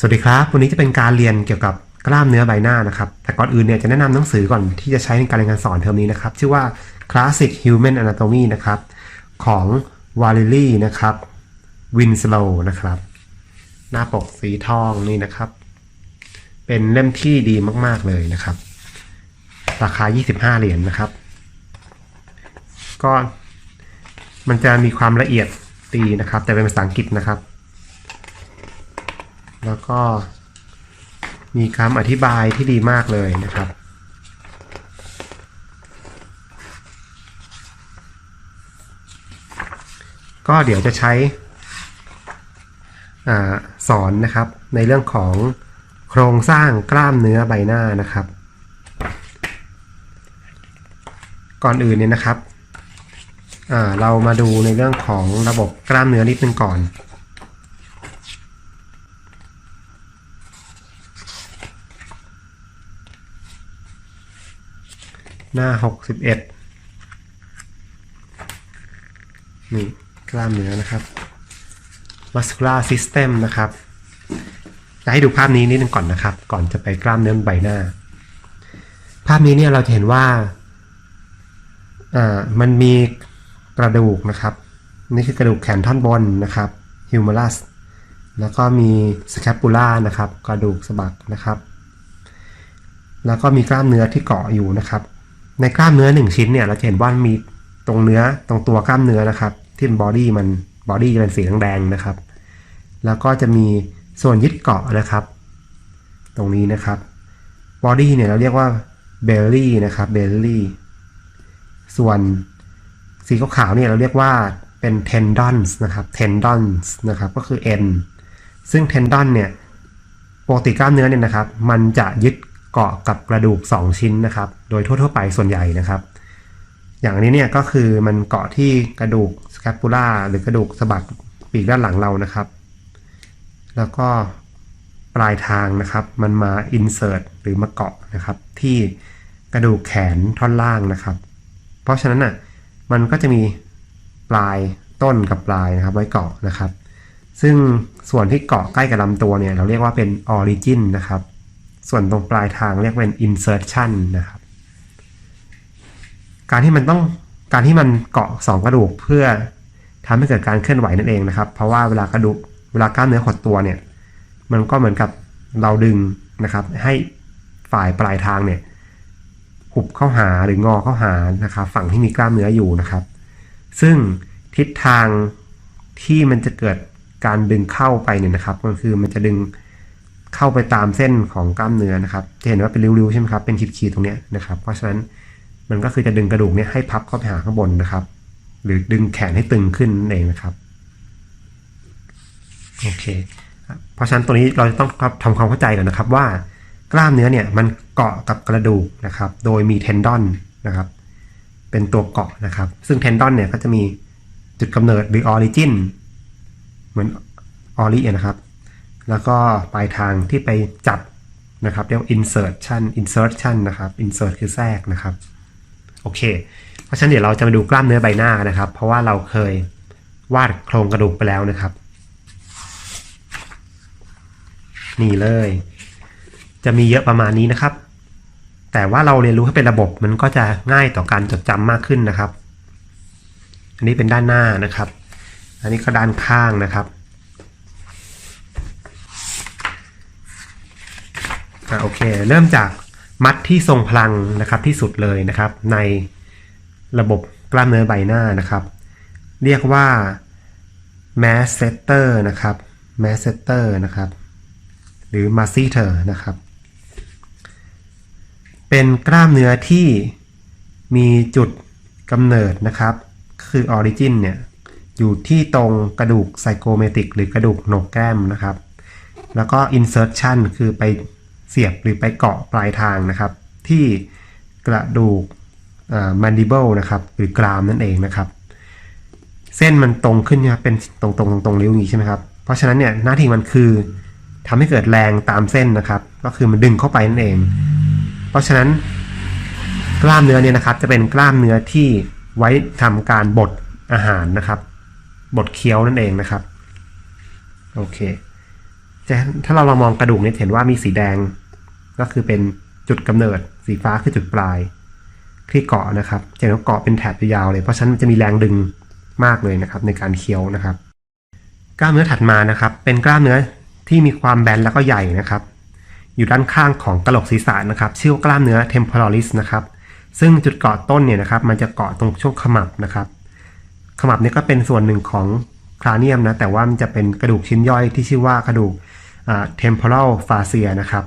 สวัสดีครับ วันนี้จะเป็นการเรียนเกี่ยวกับกล้ามเนื้อใบหน้านะครับ แต่ก่อนอื่นเนี่ยจะแนะนำหนังสือก่อนที่จะใช้ในการเรียนการสอนเทอมนี้นะครับ ชื่อว่า Classic Human Anatomy นะครับ ของ w a l i l y นะครับ Winslow นะครับ หน้าปกสีทองนี่นะครับ เป็นเล่มที่ดีมาก ๆ เลยนะครับ ราคา 25 เหรียญนนะครับ ก็มันจะมีความละเอียดดีนะครับ แต่เป็นภาษาอังกฤษนะครับ แล้วก็มีคำอธิบายที่ดีมากเลยนะครับ ก็เดี๋ยวจะใช้อสอนนะครับในเรื่องของโครงสร้างกล้ามเนื้อใบหน้านะครับ ก่อนอื่นเนี่ยนะครับเรามาดูในเรื่องของระบบกล้ามเนื้อนิดนึงก่อน หน้าหกสิบเอ็ดนี่กล้ามเนื้อนะครับ muscular system นะครับจะให้ดูภาพนี้นิดนึงก่อนนะครับ ก่อนจะไปกล้ามเนื้อใบหน้า ภาพนี้เนี่ยเราจะเห็นว่าอ่ามันมีกระดูกนะครับ นี่คือกระดูกแขนท่อนบนนะครับ humerus แล้วก็มี scapula นะครับ กระดูกสะบักนะครับ แล้วก็มีกล้ามเนื้อที่เกาะอยู่นะครับ ในกล้ามเนื้อหนึ่งชิ้นเนี่ยเราจะเห็นว่ามีตรงเนื้อตรงตัวกล้ามเนื้อนะครับ ที่เป็นบอดี้มันบอดี้จะเป็นสีแดงๆนะครับ แล้วก็จะมีส่วนยึดเกาะนะครับ ตรงนี้นะครับบอดี้เนี่ยเราเรียกว่าเบลลี่นะครับเบลลี่ส่วนสีขาวๆเนี่ยเราเรียกว่าเป็น tendons นะครับ tendons นะครับก็คือ N ซึ่ง tendon เนี่ยปกติกล้ามเนื้อเนี่ยนะครับ มันจะยึด เกาะกับกระดูก 2 ชิ้นนะครับ โดยทั่วๆไปส่วนใหญ่นะครับ อย่างนี้เนี่ยก็คือมันเกาะที่กระดูก scapula หรือกระดูกสะบักปีกด้านหลังเรานะครับ แล้วก็ปลายทางนะครับ มันมา insert หรือมาเกาะนะครับ ที่กระดูกแขนท่อนล่างนะครับ เพราะฉะนั้นอะมันก็จะมีปลายต้นกับปลายนะครับ ไว้เกาะนะครับ ซึ่งส่วนที่เกาะใกล้กับลำตัวเนี่ย เราเรียกว่าเป็น origin นะครับ ส่วนตรงปลายทางเรียกเป็น insertion นะครับ การที่มันต้องการที่มันเกาะสองกระดูกเพื่อทำให้เกิดการเคลื่อนไหวนั่นเองนะครับ เพราะว่าเวลากระดูกเวลากล้ามเนื้อหดตัวเนี่ย มันก็เหมือนกับเราดึงนะครับ ให้ฝ่ายปลายทางเนี่ยหุบเข้าหาหรืองอเข้าหานะครับ ฝั่งที่มีกล้ามเนื้ออยู่นะครับ ซึ่งทิศทางที่มันจะเกิดการดึงเข้าไปเนี่ยนะครับ ก็คือมันจะดึง เข้าไปตามเส้นของกล้ามเนื้อนะครับ จะเห็นว่าเป็นริ้วๆใช่ไหมครับ เป็นขีดๆตรงนี้นะครับ เพราะฉะนั้นมันก็คือจะดึงกระดูกเนี่ยให้พับเข้าไปหาข้างบนนะครับ หรือดึงแขนให้ตึงขึ้นนั่นเองนะครับ โอเค เพราะฉะนั้นตัวนี้เราจะต้องทำความเข้าใจก่อนนะครับว่ากล้ามเนื้อเนี่ยมันเกาะกับกระดูกนะครับ โดยมีเทนดอนนะครับ เป็นตัวเกาะนะครับ ซึ่งเทนดอนเนี่ยก็จะมีจุดกำเนิดหรือออริจินเหมือนออรินะครับ แล้วก็ปลายทางที่ไปจับนะครับเรียกว่า insertion insertion นะครับ insert คือแทรกนะครับ โอเค เพราะฉะนั้นเดี๋ยวเราจะมาดูกล้ามเนื้อใบหน้านะครับ เพราะว่าเราเคยวาดโครงกระดูกไปแล้วนะครับ นี่เลย จะมีเยอะประมาณนี้นะครับ แต่ว่าเราเรียนรู้ให้เป็นระบบมันก็จะง่ายต่อการจดจำมากขึ้นนะครับ อันนี้เป็นด้านหน้านะครับ อันนี้ก็ด้านข้างนะครับ อะโอเค เริ่มจากมัดที่ทรงพลังนะครับที่สุดเลยนะครับ ในระบบกล้ามเนื้อใบหน้านะครับ เรียกว่า masseter นะครับ masseter นะครับ หรือ masseter นะครับ เป็นกล้ามเนื้อที่มีจุดกำเนิดนะครับ คือ origin เนี่ย อยู่ที่ตรงกระดูกไซโกเมติกหรือกระดูกโหนกแก้มนะครับ แล้วก็ insertion คือไป เสียบหรือไปเกาะปลายทางนะครับ ที่กระดูก mandible นะครับหรือกรามนั่นเองนะครับ เส้นมันตรงขึ้นนะครับเป็นตรงตรงตรงตรงริ้วอย่างนี้ใช่ไหมครับเพราะฉะนั้นเนี่ยหน้าที่มันคือทำให้เกิดแรงตามเส้นนะครับ ก็คือมันดึงเข้าไปนั่นเอง เพราะฉะนั้นกล้ามเนื้อเนี่ยนะครับ จะเป็นกล้ามเนื้อที่ไว้ทำการบดอาหารนะครับบดเคี้ยวนั่นเองนะครับโอเค จะถ้าเราลองมองกระดูกเนี่ยเห็นว่ามีสีแดง ก็คือเป็นจุดกำเนิด สีฟ้าคือจุดปลายที่เกาะนะครับจะเห็นว่าเกาะเป็นแถบยาวเลย เพราะฉะนั้นมันจะมีแรงดึงมากเลยนะครับ ในการเคี้ยวนะครับ กล้ามเนื้อถัดมานะครับ เป็นกล้ามเนื้อที่มีความแบนแล้วก็ใหญ่นะครับ อยู่ด้านข้างของกระโหลกศีรษะนะครับ ชื่อว่ากล้ามเนื้อ temporalis นะครับ ซึ่งจุดเกาะต้นเนี่ยนะครับ มันจะเกาะตรงช่วงขมับนะครับ ขมับนี่ก็เป็นส่วนหนึ่งของคราเนียมนะ แต่ว่ามันจะเป็นกระดูกชิ้นย่อยที่ชื่อว่ากระดูก temporal fascia นะครับ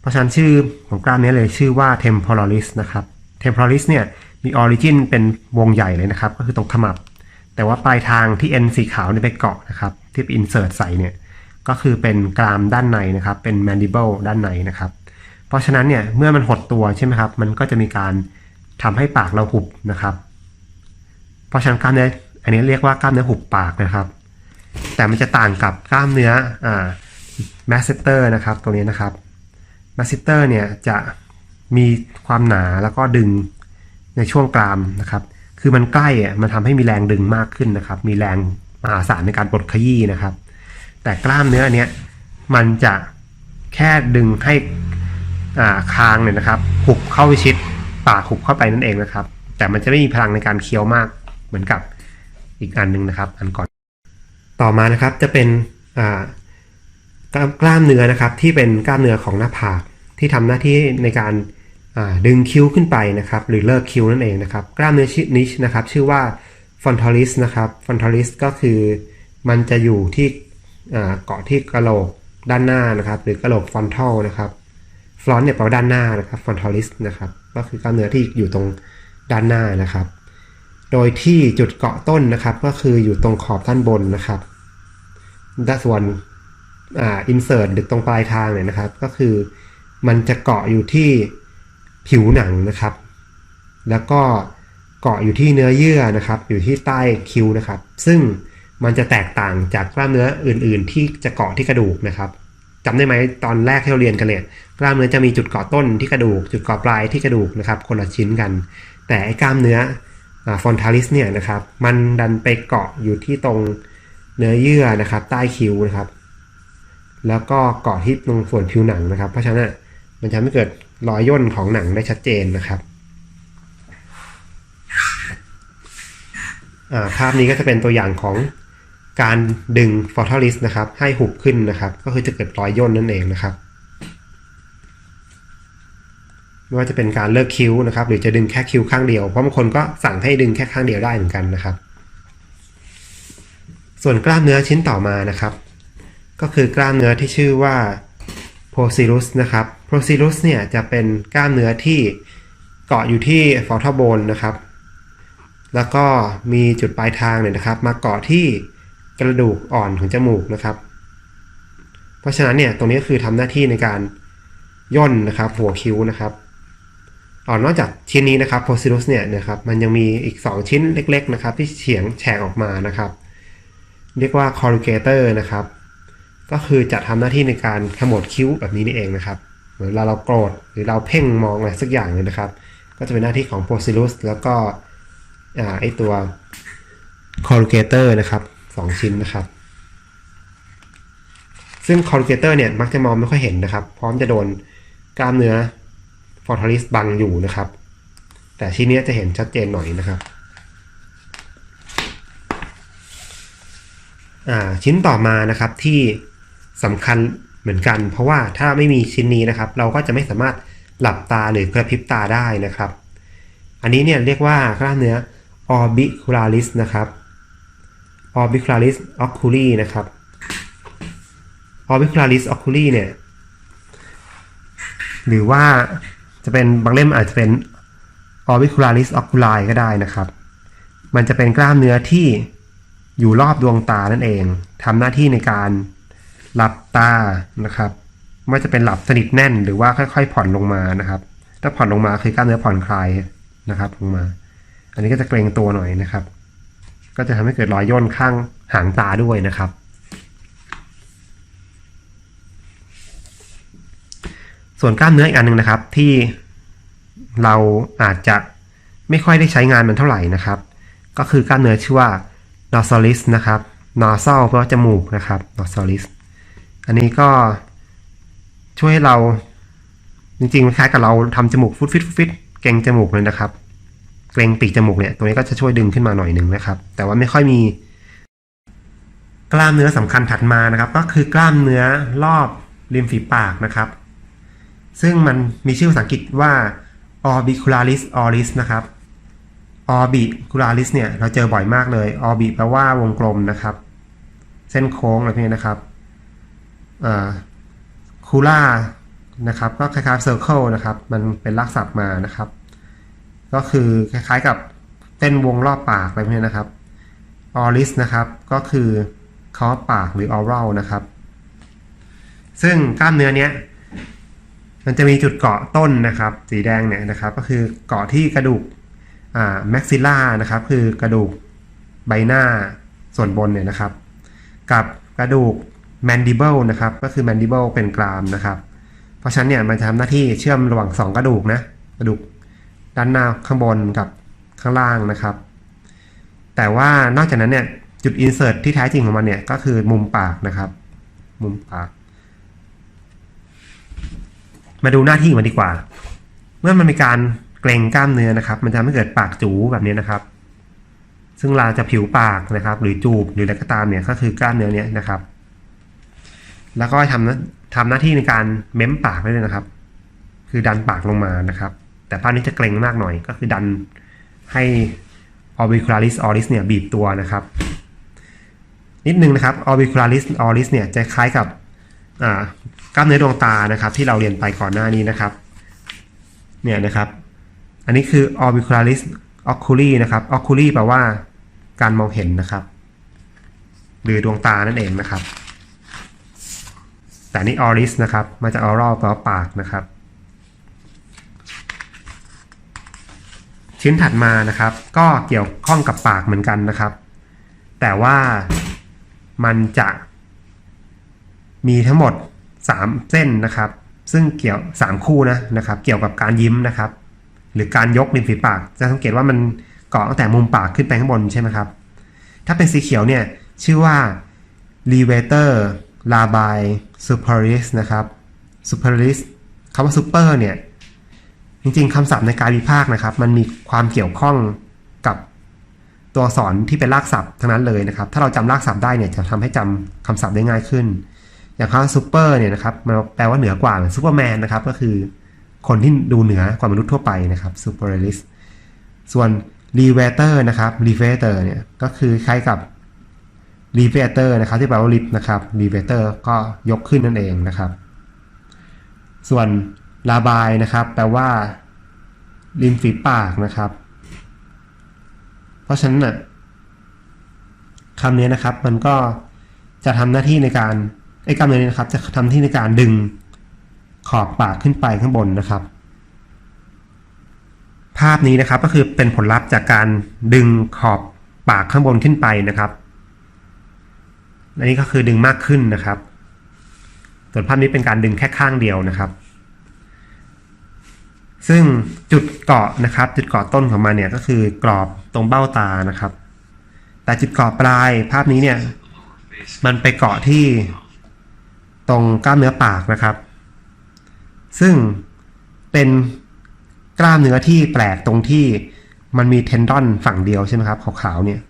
เพราะฉะนั้นชื่อของกล้ามเนื้อเลยชื่อว่า temporalis นะครับ temporalis เนี่ยมี origin เป็นวงใหญ่เลยนะครับ ก็คือตรงขมับ แต่ว่าปลายทางที่ N สีขาวเนี่ยไปเกาะนะครับที่ไป insert ใส่เนี่ยก็คือเป็นกรามด้านในนะครับ เป็น mandible ด้านในนะครับ เพราะฉะนั้นเนี่ยเมื่อมันหดตัวใช่ไหมครับ มันก็จะมีการทำให้ปากเราหุบนะครับ เพราะฉะนั้นกล้ามเนื้ออันนี้เรียกว่ากล้ามเนื้อหุบปากนะครับ แต่มันจะต่างกับกล้ามเนื้ออ่า masseter นะครับตรงนี้นะครับ masseter เนี่ยจะมีความหนาแล้วก็ดึงในช่วงกรามนะครับ คือมันใกล้อะมันทำให้มีแรงดึงมากขึ้นนะครับ มีแรงมหาศาลในการปลดขยี้นะครับ แต่กล้ามเนื้ออันเนี้ยมันจะแค่ดึงให้อ่าคางเนี่ยนะครับหุบเข้าไปชิดปากหุบเข้าไปนั่นเองนะครับ แต่มันจะไม่มีพลังในการเคี้ยวมากเหมือนกับอีกอันหนึงนะครับ อันก่อน ต่อมานะครับจะเป็นอ่า กล้ามกล้ามเนื้อนะครับที่เป็นกล้ามเนื้อของหน้าผากที่ทำหน้าที่ในการดึงคิ้วขึ้นไปนะครับหรือเลิกคิ้วนั่นเองนะครับ กล้ามเนื้อชื่อนี้นะครับชื่อว่า frontalis นะครับ frontalis ก็คือมันจะอยู่ที่เกาะที่กระโหลกด้านหน้านะครับ หรือกระโหลก frontal นะครับ front เนี่ยแปลว่าด้านหน้านะครับ frontalis นะครับก็คือกล้ามเนื้อที่อยู่ตรงด้านหน้านะครับ โดยที่จุดเกาะต้นนะครับก็คืออยู่ตรงขอบด้านบนนะครับด้านส่วน อ่า insert หรือตรงปลายทางเนี่ยนะครับ ก็คือมันจะเกาะอยู่ที่ผิวหนังนะครับ แล้วก็เกาะอยู่ที่เนื้อเยื่อนะครับ อยู่ที่ใต้คิ้วนะครับ ซึ่งมันจะแตกต่างจากกล้ามเนื้ออื่น ๆ ที่จะเกาะที่กระดูกนะครับจำได้ไหมตอนแรกที่เราเรียนกันเนี่ยกล้ามเนื้อจะมีจุดเกาะต้นที่กระดูก จุดเกาะปลายที่กระดูกนะครับ คนละชิ้นกัน แต่ไอ้กล้ามเนื้อฟอนทาลิสเนี่ยนะครับ มันดันไปเกาะอยู่ที่ตรงเนื้อเยื่อนะครับ ใต้คิ้วนะครับ แล้วก็เกาะที่ตรงส่วนผิวหนังนะครับ เพราะฉะนั้นมันจะทำให้เกิดรอยย่นของหนังได้ชัดเจนนะครับาภาพนี้ก็จะเป็นตัวอย่างของการดึงฟอร์ทัลิสนะครับ ให้หุบขึ้นนะครับ ก็คือจะเกิดรอยย่นนั่นเองนะครับไม่ว่าจะเป็นการเลิกคิ้วนะครับ หรือจะดึงแค่คิ้วข้างเดียว เพราะบางคนก็สั่งให้ดึงแค่ข้างเดียวได้เหมือนกันนะครับ ส่วนกล้ามเนื้อชิ้นต่อมานะครับ ก็คือกล้ามเนื้อที่ชื่อว่า procerus นะครับ procerus เนี่ยจะเป็นกล้ามเนื้อที่เกาะอยู่ที่ frontal bone นะครับ แล้วก็มีจุดปลายทางเนี่ยนะครับ มาเกาะที่กระดูกอ่อนของจมูกนะครับ เพราะฉะนั้นเนี่ยตรงนี้ก็คือทำหน้าที่ในการย่นนะครับ หัวคิ้วนะครับออนอกจากชิ้นนี้นะครับ p o s i l u s เนี่ยนะครับมันยังมีอีก 2 ชิ้นเล็ก ๆ นะครับ ที่เฉียงแฉกออกมานะครับ เรียกว่า corrugator นะครับ ก็คือจะทำหน้าที่ในการขมวดคิ้วแบบนี้นี่เองนะครับเหมือนเวลาเราโกรธหรือเราเพ่งมองอะไรสักอย่างเลยนะครับ ก็จะเป็นหน้าที่ของ p o s i l u s แล้วก็อ่าไอตัว corrugator นะครับสองชิ้นนะครับ ซึ่ง corrugator เนี่ยมักจะมองไม่ค่อยเห็นนะครับ พร้อมจะโดนกล้ามเนื้อ fortalis บังอยู่นะครับ แต่ชิ้นนี้จะเห็นชัดเจนหน่อยนะครับอ่าชิ้นต่อมานะครับที่ สำคัญเหมือนกัน เพราะว่าถ้าไม่มีชิ้นนี้นะครับ เราก็จะไม่สามารถหลับตาหรือกระพริบตาได้นะครับ อันนี้เนี่ยเรียกว่ากล้ามเนื้อ orbicularis นะครับ orbicularis oculi นะครับ orbicularis oculi เนี่ย หรือว่าจะเป็นบางเล่มอาจจะเป็น orbicularis oculi ก็ได้นะครับ มันจะเป็นกล้ามเนื้อที่อยู่รอบดวงตานั่นเองทำหน้าที่ในการ หลับตานะครับ ไม่จะเป็นหลับสนิทแน่นหรือว่าค่อย ๆ ผ่อนลงมานะครับ ถ้าผ่อนลงมาคือกล้ามเนื้อผ่อนคลายนะครับลงมา อันนี้ก็จะเกรงตัวหน่อยนะครับ ก็จะทำให้เกิดรอยย่นข้างหางตาด้วยนะครับ ส่วนกล้ามเนื้ออีกอันหนึ่งนะครับ ที่เราอาจจะไม่ค่อยได้ใช้งานมันเท่าไหร่นะครับ ก็คือกล้ามเนื้อชื่อว่า nosalis นะครับ nasal แปลว่าจมูกนะครับ nosalis อันนี้ก็ช่วยให้เราจริงๆคล้ายกับเราทำจมูกฟุตฟิตฟิตเกรงจมูกเลยนะครับ เกรงปีกจมูกเนี่ยตัวนี้ก็จะช่วยดึงขึ้นมาหน่อยหนึ่งนะครับ แต่ว่าไม่ค่อยมี กล้ามเนื้อสำคัญถัดมานะครับ ก็คือกล้ามเนื้อรอบริมฝีปากนะครับ ซึ่งมันมีชื่อภาษาอังกฤษว่า orbicularis oris นะครับ orbicularis เนี่ยเราเจอบ่อยมากเลย orbit แปลว่าวงกลมนะครับ เส้นโค้งอะไรพวกนี้นะครับ คูล่านะครับก็คล้ายๆ circle นะครับมันเป็นลักศัพท์มานะครับ ก็คือคล้ายๆกับเส้นวงรอบปากอะไรพวกนี้นะครับ oris นะครับก็คือคอปากหรือ oral นะครับ ซึ่งกล้ามเนื้อเนี้ยมันจะมีจุดเกาะต้นนะครับ สีแดงเนี่ยนะครับ ก็คือเกาะที่กระดูกอ่าแม็กซิล่านะครับ คือกระดูกใบหน้าส่วนบนเนี่ยนะครับ กับกระดูก แมนดิเบิลนะครับ ก็คือแมนดิเบิลเป็นกรามนะครับ เพราะฉะนั้นเนี่ยมันจะทำหน้าที่เชื่อมระหว่างสองกระดูกนะ กระดูกด้านหน้าข้างบนกับข้างล่างนะครับ แต่ว่านอกจากนั้นเนี่ยจุดอินเสิร์ตที่แท้จริงของมันเนี่ยก็คือมุมปากนะครับ มุมปาก มาดูหน้าที่มันดีกว่า เมื่อมันมีการเกรงกล้ามเนื้อนะครับ มันจะทำให้เกิดปากจูแบบนี้นะครับ ซึ่งเราจะผิวปากนะครับ หรือจูบหรืออะไรก็ตามเนี่ยก็คือกล้ามเนื้อเนี้ยนะครับ แล้วก็ทำทำหน้าที่ในการเม้มปากได้เลยนะครับ คือดันปากลงมานะครับ แต่ภาพนี้จะเกร็งมากหน่อย ก็คือดันให้ orbicularis oris เนี่ยบีบตัวนะครับ นิดนึงนะครับ orbicularis oris เนี่ยจะคล้ายกับกล้ามเนื้อดวงตานะครับ ที่เราเรียนไปก่อนหน้านี้นะครับเนี่ยนะครับ อันนี้คือ orbicularis oculi นะครับ oculi แปลว่าการมองเห็นนะครับ หรือดวงตานั่นเองนะครับ แต่นี่ oris นะครับ มาจาก oral แปลว่าปากนะครับ ชิ้นถัดมานะครับ ก็เกี่ยวข้องกับปากเหมือนกันนะครับ แต่ว่ามันจะมีทั้งหมด 3 เส้นนะครับ ซึ่งเกี่ยว 3 คู่นะนะครับ เกี่ยวกับการยิ้มนะครับ หรือการยกริมฝีปาก จะสังเกตว่ามันเกาะตั้งแต่มุมปากขึ้นไปข้างบนใช่ไหมครับ ถ้าเป็นสีเขียวเนี่ยชื่อว่า levator labii superis นะครับ superis คำว่า super เนี่ยจริงๆคำศัพท์ในการวิพากษ์นะครับ มันมีความเกี่ยวข้องกับตัวสอักษรที่เป็นรากศัพท์ทั้งนั้นเลยนะครับ ถ้าเราจำรากศัพท์ได้เนี่ยจะทำให้จำคำศัพท์ได้ง่ายขึ้น อย่างคำว่าซูเปอร์เนี่ยนะครับมันแปลว่าเหนือกว่าซูเปอร์แมนนะครับก็คือคนที่ดูเหนือกว่ามนุษย์ทั่วไปนะครับซูเปอร์ลิสส่วนรีเวเตอร์นะครับรีเวเตอร์เนี่ยก็คือคล้ายกับ รีเวเตอร์นะครับที่แปลว่าลิฟต์นะครับรีเวเตอร์ก็ยกขึ้นนั่นเองนะครับ ส่วนระบายนะครับ แปลว่าริมฝีปากนะครับ เพราะฉะนั้นนะคำนี้นะครับมันก็จะทำหน้าที่ในการไอ้กล้ามเนื้อนี้นะครับ จะทำหน้าที่ในการดึงขอบปากขึ้นไปข้างบนนะครับ ภาพนี้นะครับก็คือเป็นผลลัพธ์จากการดึงขอบปากข้างบนขึ้นไปนะครับ อันนี้ก็คือดึงมากขึ้นนะครับ ส่วนภาพนี้เป็นการดึงแค่ข้างเดียวนะครับ ซึ่งจุดเกาะนะครับ จุดเกาะต้นของมันเนี่ยก็คือกรอบตรงเบ้าตานะครับ แต่จุดเกาะปลายภาพนี้เนี่ย มันไปเกาะที่ตรงกล้ามเนื้อปากนะครับ ซึ่งเป็นกล้ามเนื้อที่แปลกตรงที่มันมีเทนดอนฝั่งเดียวใช่ไหมครับขาวๆเนี่ย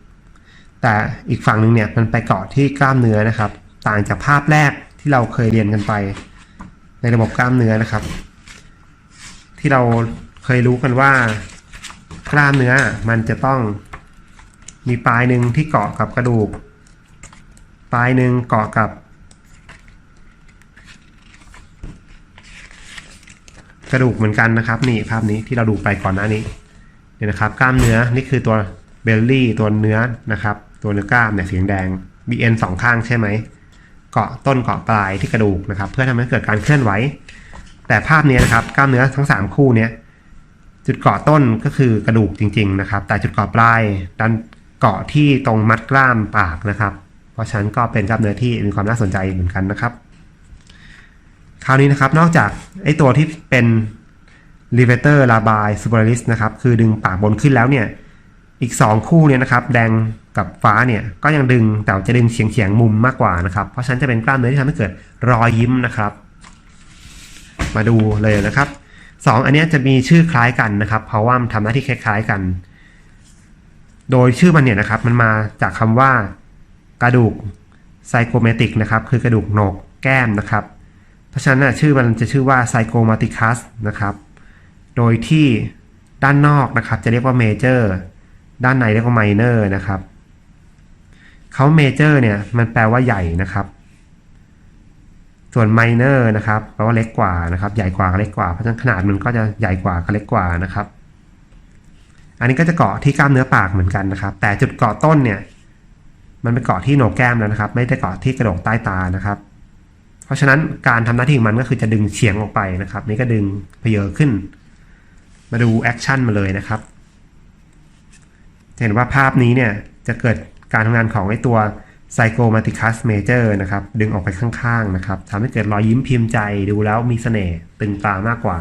แต่อีกฝั่งหนึ่งเนี่ยมันไปเกาะที่กล้ามเนื้อนะครับ ต่างจากภาพแรกที่เราเคยเรียนกันไป ในระบบกล้ามเนื้อนะครับ ที่เราเคยรู้กันว่า กล้ามเนื้อมันจะต้องมีปลายหนึ่งที่เกาะกับกระดูก ปลายหนึ่งเกาะกับ กระดูกเหมือนกันนะครับ นี่ภาพนี้ที่เราดูไปก่อนหน้านี้เนี่ยนะครับ กล้ามเนื้อนี่คือตัวเบลลี่ตัวเนื้อนะครับ ตัวเนื้อกล้ามเนี่ยสีแดงมีเอ็นสองข้างใช่ไหมเกาะต้นเกาะปลายที่กระดูกนะครับ เพื่อทำให้เกิดการเคลื่อนไหว แต่ภาพนี้นะครับกล้ามเนื้อทั้ง 3 คู่เนี้ยจุดเกาะต้นก็คือกระดูกจริง ๆ นะครับ แต่จุดเกาะปลายดันเกาะที่ตรงมัดกล้ามปากนะครับ เพราะฉะนั้นก็เป็นกล้ามเนื้อที่มีความน่าสนใจเหมือนกันนะครับ คราวนี้นะครับนอกจากไอตัวที่เป็น levator l a b i superiorus นะครับคือดึงปากบนขึ้นแล้วเนี่ย อีก 2 คู่เนี่ยนะครับ แดงกับฟ้าเนี่ยก็ยังดึงแต่จะดึงเฉียงเฉียงๆมุมมากกว่านะครับ เพราะฉะนั้นจะเป็นกล้ามเนื้อที่ทำให้เกิดรอยยิ้มนะครับ มาดูเลยนะครับสองอันนี้จะมีชื่อคล้ายกันนะครับ เพราะว่ามันทำหน้าที่คล้าย ๆกัน โดยชื่อมันเนี่ยนะครับ มันมาจากคำว่ากระดูกไซโกเมติกนะครับคือกระดูกโหนกแก้มนะครับ เพราะฉะนั้นน่ะชื่อมันจะชื่อว่าไซโกมาติคัสนะครับ โดยที่ด้านนอกนะครับ จะเรียกว่าเมเจอร์ ด้านในเรียกว่าไมเนอร์นะครับเขาเมเจอร์เนี่ยมันแปลว่าใหญ่นะครับ ส่วนไมเนอร์นะครับแปลว่าเล็กกว่านะครับ ใหญ่กว่าเล็กกว่าเพราะฉะนั้นขนาดมันก็จะใหญ่กว่ากับเล็กกว่านะครับ อันนี้ก็จะเกาะที่กล้ามเนื้อปากเหมือนกันนะครับ แต่จุดเกาะต้นเนี่ย มันไปเกาะที่โหนกแก้มแล้วนะครับ ไม่ได้เกาะที่กระโหลกใต้ตานะครับ เพราะฉะนั้นการทำหน้าที่ของมันก็คือจะดึงเฉียงออกไปนะครับ นี่ก็ดึงเพเยอขึ้น มาดูแอคชั่นมาเลยนะครับ เห็นว่าภาพนี้เนี่ยจะเกิดการทำงานของไอตัวไซโกมาติคัสเมเจอร์นะครับ ดึงออกไปข้างๆนะครับทำให้เกิดรอยยิ้มพิมพ์ใจดูแล้วมีเสน่ห์ตึงตามากกว่า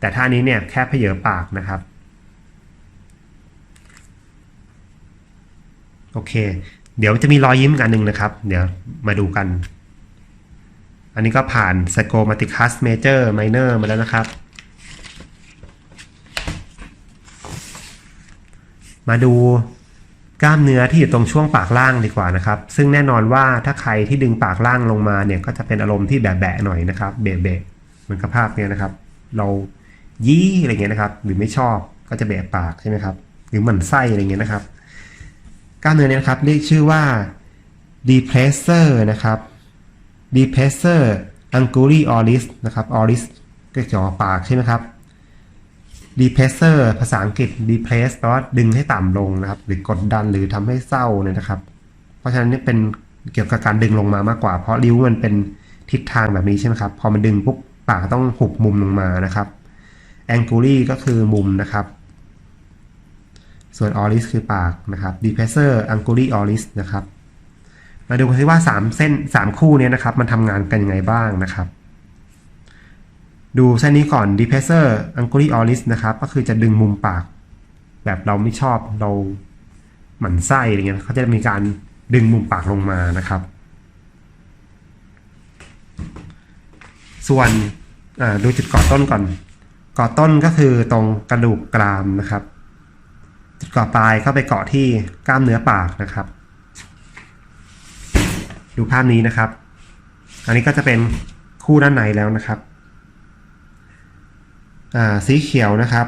แต่ท่านี้เนี่ยแค่เพเยอปากนะครับ โอเค เดี๋ยวจะมีรอยยิ้มอีกอันหนึ่งนะครับ เดี๋ยวมาดูกัน อันนี้ก็ผ่าน Psychomaticus Major Minor มาแล้วนะครับ มาดูกล้ามเนื้อที่อยู่ตรงช่วงปากล่างดีกว่านะครับ ซึ่งแน่นอนว่าถ้าใครที่ดึงปากล่างลงมาเนี่ยก็จะเป็นอารมณ์ที่แบะๆหน่อยนะครับเบะๆเหมือนกับภาพเนี้ยนะครับ เรายี่อะไรเงี้ยนะครับ หรือไม่ชอบก็จะแบะปากใช่ไหมครับ หรือหมันไส้อะไรเงี้ยนะครับ กล้ามเนื้อเนี่ยนะครับเรียกชื่อว่า depressor นะครับ depressor anguli oris นะครับ oris ก็เกี่ยวกับปากใช่ไหมครับ depressor ภาษาอังกฤษ depress แปลว่าดึงให้ต่ำลงนะครับ หรือกดดันหรือทำให้เศร้าเนี่ยนะครับ เพราะฉะนั้นนี่เป็นเกี่ยวกับการดึงลงมามากกว่า เพราะริ้วมันเป็นทิศทางแบบนี้ใช่ไหมครับ พอมันดึงปุ๊บปากต้องหุบมุมลงมานะครับ anguli ก็คือมุมนะครับ ส่วน oris คือปากนะครับ depressor anguli oris นะครับ มาดูกันซิว่า 3 เส้น 3 คู่เนี้นะครับ มันทำงานกันยังไงบ้างนะครับ ดูเส้นนี้ก่อน depressor anguli oris นะครับ ก็คือจะดึงมุมปาก แบบเราไม่ชอบเราหมั่นไส้อะไรเงี้ยเขาจะมีการดึงมุมปากลงมานะครับ ส่วนดูจุดเกาะต้นก่อนเกาะต้นก็คือตรงกระดูกกรามนะครับ จุดเกาะปลายเข้าไปเกาะที่กล้ามเนื้อปากนะครับ ดูภาพนี้นะครับ อันนี้ก็จะเป็นคู่ด้านในแล้วนะครับ สีเขียวนะครับ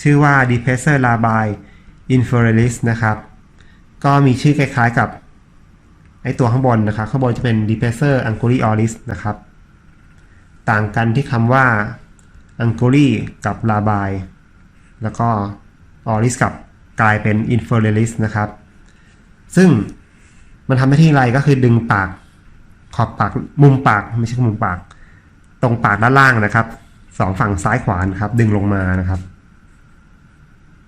ชื่อว่า depressor labii inferiorlis นะครับ ก็มีชื่อคล้ายๆกับไอตัวข้างบนนะครับ ข้างบนจะเป็น depressor anguli oris นะครับ ต่างกันที่คำว่า anguli กับ labii แล้วก็ oris กับกลายเป็น inferiorlis นะครับ ซึ่งมันทำหน้าที่อะไรก็คือดึงปากขอบปากมุมปากไม่ใช่มุมปาก ตรงปากด้านล่างนะครับ สองฝั่งซ้ายขวานะครับ ดึงลงมานะครับ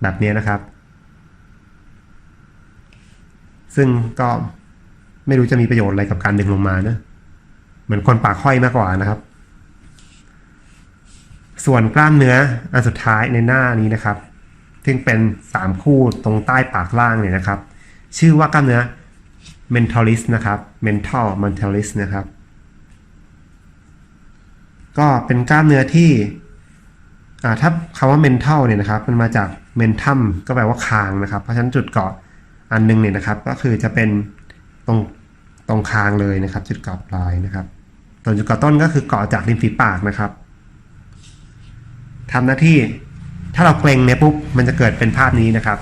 แบบนี้นะครับ ซึ่งก็ไม่รู้จะมีประโยชน์อะไรกับการดึงลงมานะเหมือนคนปากห้อยมากกว่านะครับ ส่วนกล้ามเนื้ออันสุดท้ายในหน้านี้นะครับ ซึ่งเป็นสามคู่ตรงใต้ปากล่างเนี่ยนะครับ ชื่อว่ากล้ามเนื้อ mentalis นะครับ mental mentalis นะครับ ก็เป็นกล้ามเนื้อที่อ่าถ้าคำว่า mental เนี่ยนะครับ มันมาจาก mentum ก็แปลว่าคางนะครับ เพราะฉะนั้นจุดเกาะอันหนึงเนี่ยนะครับ ก็คือจะเป็นตรงตรงคางเลยนะครับ จุดเกาะปลายนะครับส่วนจุดเกาะต้นก็คือเกาะจากริมฝีปากนะครับทำหน้าที่ถ้าเราเกรงเนี่ยปุ๊บมันจะเกิดเป็นภาพนี้นะครับ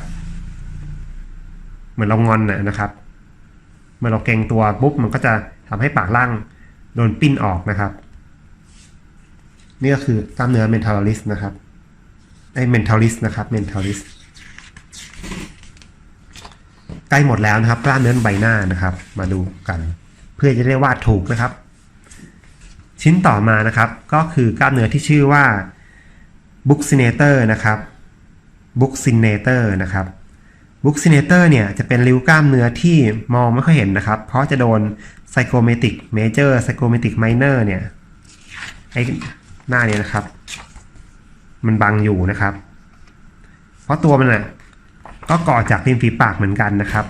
เหมือนเรางอนนะนะครับ เมื่อเราเกรงตัวปุ๊บมันก็จะทำให้ปากล่างโดนปิ้นออกนะครับ นี่ก็คือกล้ามเนื้อ mentalis นะครับไอ้ mentalis นะครับ mentalis ใกล้หมดแล้วนะครับ กล้ามเนื้อใบหน้านะครับ มาดูกัน เพื่อจะได้วาดถูกนะครับ ชิ้นต่อมานะครับ ก็คือกล้ามเนื้อที่ชื่อว่า buccinator นะครับ buccinator นะครับ buccinator เนี่ยจะเป็นริ้วกล้ามเนื้อที่มองไม่ค่อยเห็นนะครับ เพราะจะโดน psychomatic major psychomatic minor เนี่ยไอ หน้าเนี่ยนะครับ มันบังอยู่นะครับ เพราะตัวมันอะก็ก่อจากริมฝีปากเหมือนกันนะครับ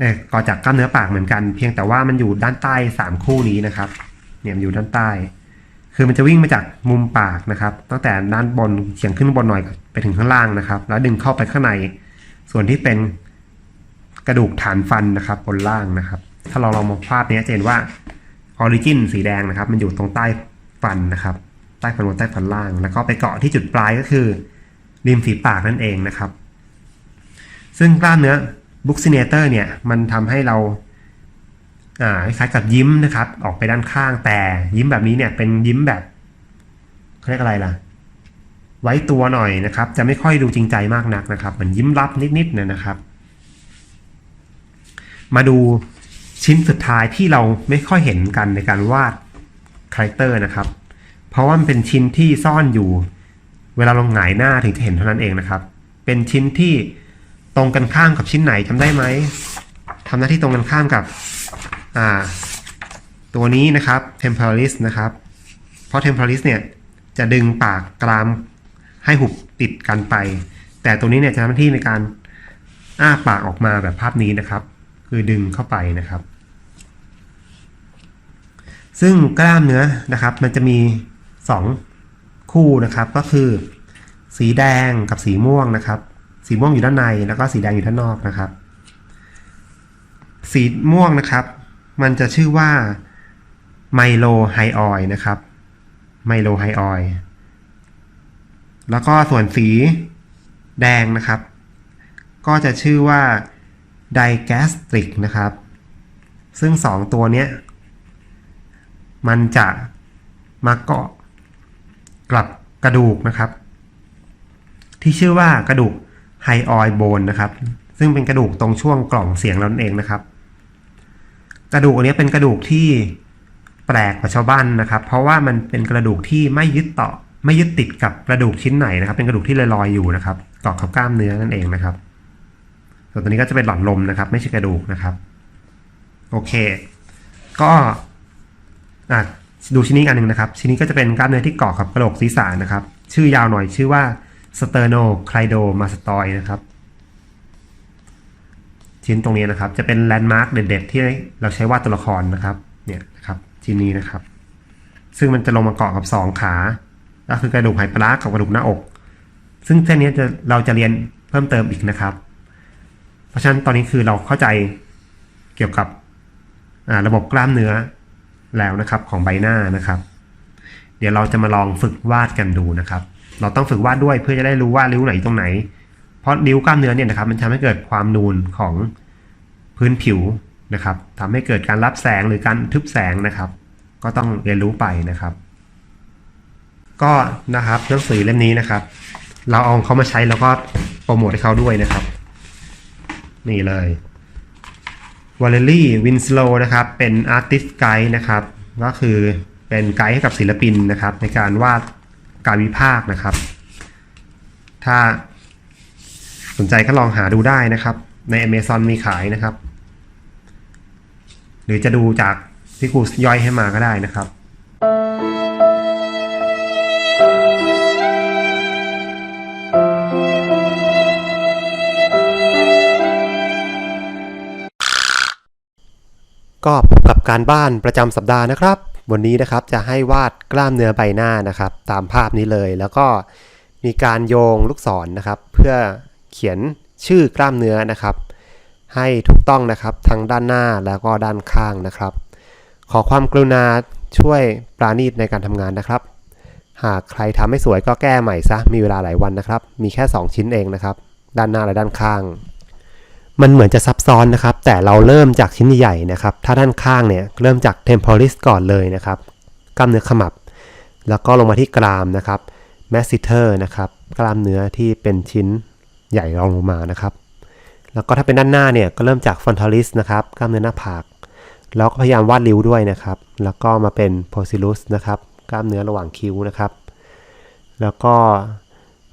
เออก่อจากกล้ามเนื้อปากเหมือนกัน เพียงแต่ว่ามันอยู่ด้านใต้สามคู่นี้นะครับ เนี่ยมันอยู่ด้านใต้ คือมันจะวิ่งมาจากมุมปากนะครับ ตั้งแต่ด้านบนเฉียงขึ้นบนหน่อยไปถึงข้างล่างนะครับ แล้วดึงเข้าไปข้างใน ส่วนที่เป็นกระดูกฐานฟันนะครับ บนล่างนะครับ ถ้าเราลองมองภาพนี้จะเห็นว่าออริจินสีแดงนะครับ มันอยู่ตรงใต้ ฟันนะครับ ใต้ฟันบนใต้ฟันล่าง แล้วก็ไปเกาะที่จุดปลายก็คือริมฝีปากนั่นเองนะครับ ซึ่งกล้ามเนื้อบุกซิเนเตอร์เนี่ยมันทำให้เราคล้ายกับยิ้มนะครับ ออกไปด้านข้างแต่ยิ้มแบบนี้เนี่ยเป็นยิ้มแบบเขาเรียกอะไรล่ะ ไว้ตัวหน่อยนะครับ จะไม่ค่อยดูจริงใจมากนักนะครับเหมือนยิ้มรับนิดๆเนี่ยนะครับ มาดูชิ้นสุดท้ายที่เราไม่ค่อยเห็นกันในการวาด คาแรคเตอร์นะครับ เพราะว่ามันเป็นชิ้นที่ซ่อนอยู่ เวลาเราหงายหน้าถึงจะเห็นเท่านั้นเองนะครับ เป็นชิ้นที่ตรงกันข้ามกับชิ้นไหนจำได้ไหมทำหน้าที่ตรงกันข้ามกับอ่าตัวนี้นะครับ temporalis นะครับ เพราะ temporalis เนี่ยจะดึงปากกรามให้หุบติดกันไป แต่ตัวนี้เนี่ยจะทำหน้าที่ในการอ้าปากออกมาแบบภาพนี้นะครับ คือดึงเข้าไปนะครับ ซึ่งกล้ามเนื้อนะครับ มันจะมี 2 คู่นะครับ ก็คือ สีแดงกับสีม่วงนะครับ สีม่วงอยู่ด้านในแล้วก็สีแดงอยู่ด้านนอกนะครับ สีม่วงนะครับ มันจะชื่อว่าไมโลไฮออยนะครับไมโลไฮออยแล้วก็ส่วนสีแดงนะครับ ก็จะชื่อว่าไดแกสตริกนะครับ ซึ่งสองตัวเนี้ย มันจะมาเกาะกลับกระดูกนะครับ ที่ชื่อว่ากระดูกไฮออยโบนนะครับ ซึ่งเป็นกระดูกตรงช่วงกล่องเสียงเรานั่นเองนะครับ กระดูกอันนี้เป็นกระดูกที่แปลกกว่าชาวบ้านนะครับ เพราะว่ามันเป็นกระดูกที่ไม่ยึดต่อไม่ยึดติดกับกระดูกชิ้นไหนนะครับ เป็นกระดูกที่ลอยๆอยู่นะครับเกาะกับกล้ามเนื้อนั่นเองนะครับส่วนตัวนี้ก็จะเป็นหลอดลมนะครับ ไม่ใช่กระดูกนะครับ โอเค ก็ ดูชิ้นนี้อันหนึ่งนะครับ ชิ้นนี้ก็จะเป็นกล้ามเนื้อที่เกาะกับกระโหลกศีรษะนะครับ ชื่อยาวหน่อยชื่อว่า sternocleidomastoid นะครับ ชิ้นตรงนี้นะครับ จะเป็นแลนด์มาร์คเด็ดๆ ที่เราใช้วาดตัวละครนะครับ เนี่ยนะครับ ชิ้นนี้นะครับ ซึ่งมันจะลงมาเกาะกับสองขา ก็คือกระดูกไหปลาร้ากับกระดูกหน้าอก ซึ่งเส้นนี้จะเราจะเรียนเพิ่มเติมอีกนะครับ เพราะฉะนั้นตอนนี้คือเราเข้าใจเกี่ยวกับระบบกล้ามเนื้อ แล้วนะครับของใบหน้านะครับ เดี๋ยวเราจะมาลองฝึกวาดกันดูนะครับ เราต้องฝึกวาดด้วยเพื่อจะได้รู้ว่าริ้วไหนตรงไหน เพราะริ้วกล้ามเนื้อเนี่ยนะครับ มันทำให้เกิดความนูนของพื้นผิวนะครับทำให้เกิดการรับแสงหรือการทึบแสงนะครับ ก็ต้องเรียนรู้ไปนะครับ ก็นะครับหนังสือเล่มนี้นะครับ เราเอาเขามาใช้แล้วก็โปรโมทให้เขาด้วยนะครับ นี่เลย วอลเลรี่วินสโลนะครับ เป็นอาร์ติสต์ไกด์นะครับ ก็คือเป็นไกด์ให้กับศิลปินนะครับ ในการวาดการวิพากษ์นะครับ ถ้าสนใจก็ลองหาดูได้นะครับ ใน Amazon มีขายนะครับ หรือจะดูจากที่ครูย่อยให้มาก็ได้นะครับ ก็พบกับการบ้านประจำสัปดาห์นะครับ วันนี้นะครับจะให้วาดกล้ามเนื้อใบหน้านะครับ ตามภาพนี้เลย แล้วก็มีการโยงลูกศรนะครับ เพื่อเขียนชื่อกล้ามเนื้อนะครับ ให้ถูกต้องนะครับทั้งด้านหน้าแล้วก็ด้านข้างนะครับ ขอความกรุณาช่วยปราณีตในการทำงานนะครับ หากใครทำไม่สวยก็แก้ใหม่ซะมีเวลาหลายวันนะครับ มีแค่ 2 ชิ้นเองนะครับ ด้านหน้าและด้านข้าง มันเหมือนจะซับซ้อนนะครับ แต่เราเริ่มจากชิ้นใหญ่ๆนะครับ ถ้าด้านข้างเนี่ยเริ่มจาก temporalis ก่อนเลยนะครับ กล้ามเนื้อขมับ แล้วก็ลงมาที่กรามนะครับ masseter นะครับ กล้ามเนื้อที่เป็นชิ้นใหญ่รองลงมานะครับ แล้วก็ถ้าเป็นด้านหน้าเนี่ยก็เริ่มจาก frontalis นะครับ กล้ามเนื้อหน้าผาก แล้วก็พยายามวาดริ้วด้วยนะครับ แล้วก็มาเป็น procerus นะครับ กล้ามเนื้อระหว่างคิ้วนะครับ แล้วก็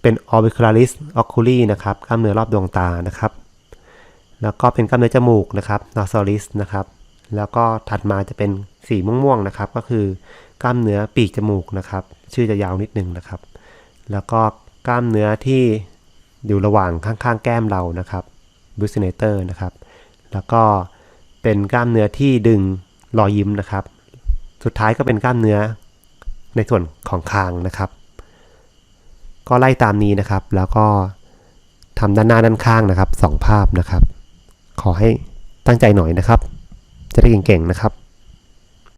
เป็น orbicularis oculi นะครับ กล้ามเนื้อรอบดวงตานะครับ แล้วก็เป็นกล้ามเนื้อจมูกนะครับ nosolis นะครับ แล้วก็ถัดมาจะเป็นสีม่วงๆนะครับ ก็คือกล้ามเนื้อปีกจมูกนะครับ ชื่อจะยาวนิดนึงนะครับ แล้วก็กล้ามเนื้อที่อยู่ระหว่างข้างๆ แก้มเรานะครับบูสเนเตอร์นะครับ แล้วก็เป็นกล้ามเนื้อที่ดึงรอยยิ้มนะครับ สุดท้ายก็เป็นกล้ามเนื้อในส่วนของคางนะครับ ก็ไล่ตามนี้นะครับ แล้วก็ทำด้านหน้าด้านข้างนะครับสองภาพนะครับ ขอให้ตั้งใจหน่อยนะครับ จะได้เก่งๆนะครับ